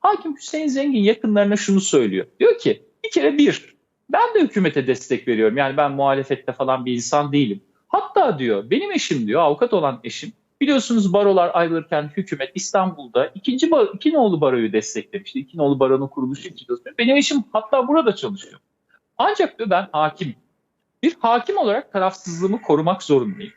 Hakim Hüseyin Zengin yakınlarına şunu söylüyor. Diyor ki bir kere bir ben de hükümete destek veriyorum. Yani ben muhalefette falan bir insan değilim. Hatta diyor benim eşim diyor avukat olan eşim biliyorsunuz barolar ayrılırken hükümet İstanbul'da ikinci bar, İkinoğlu Baro'yu desteklemişti. İkinoğlu Baro'nun kuruluşu için. Benim eşim hatta burada çalışıyor. Ancak diyor ben hakim. Bir hakim olarak tarafsızlığımı korumak zorundayım.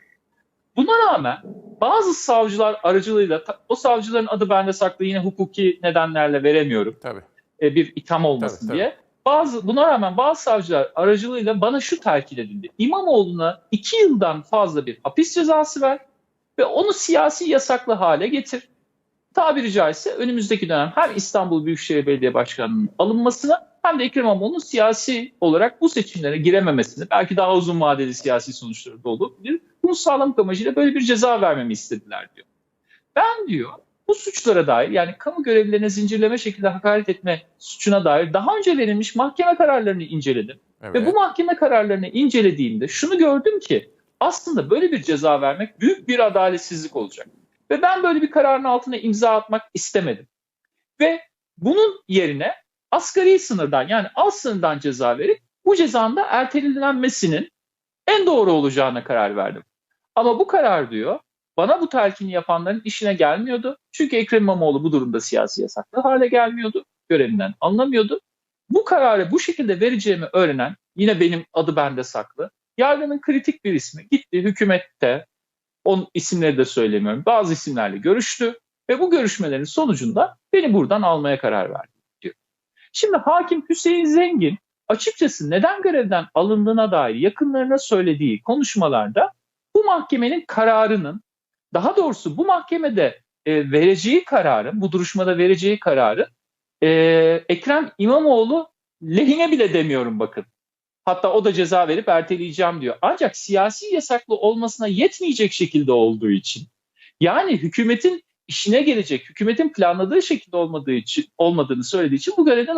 Buna rağmen bazı savcılar aracılığıyla o savcıların adı bende saklı yine hukuki nedenlerle veremiyorum. Tabii. E, bir itham olmasın Tabii, diye. Bazı buna rağmen bazı savcılar aracılığıyla bana şu telkin edildi. İmamoğlu'na iki yıldan fazla bir hapis cezası ver ve onu siyasi yasaklı hale getir. Tabiri caizse önümüzdeki dönem hem İstanbul Büyükşehir Belediye Başkanı'nın alınmasına hem de Ekrem İmamoğlu'nun siyasi olarak bu seçimlere girememesini belki daha uzun vadeli siyasi sonuçları da olabilir. Bunu sağlamak amacıyla böyle bir ceza vermemi istediler diyor. Ben diyor bu suçlara dair yani kamu görevlilerine zincirleme şekilde hakaret etme suçuna dair daha önce verilmiş mahkeme kararlarını inceledim. Evet. Ve bu mahkeme kararlarını incelediğimde şunu gördüm ki aslında böyle bir ceza vermek büyük bir adaletsizlik olacak. Ve ben böyle bir kararın altına imza atmak istemedim. Ve bunun yerine asgari sınırdan yani alt sınırdan ceza verip bu cezanın da ertelenmesinin en doğru olacağına karar verdim. Ama bu karar diyor bana bu telkini yapanların işine gelmiyordu. Çünkü Ekrem İmamoğlu bu durumda siyasi yasaklı hale gelmiyordu. Görevinden anlamıyordu. Bu kararı bu şekilde vereceğimi öğrenen yine benim adı bende saklı. Yargının kritik bir ismi gitti hükümette onun isimleri de söylemiyorum. Bazı isimlerle görüştü ve bu görüşmelerin sonucunda beni buradan almaya karar verdi diyor. Şimdi hakim Hüseyin Zengin açıkçası neden görevden alındığına dair yakınlarına söylediği konuşmalarda mahkemenin kararının daha doğrusu bu mahkemede e, vereceği kararın, bu duruşmada vereceği kararın e, Ekrem İmamoğlu lehine bile demiyorum bakın. Hatta o da ceza verip erteleyeceğim diyor. Ancak siyasi yasaklı olmasına yetmeyecek şekilde olduğu için yani hükümetin işine gelecek, hükümetin planladığı şekilde olmadığı için olmadığını söylediği için bu görevden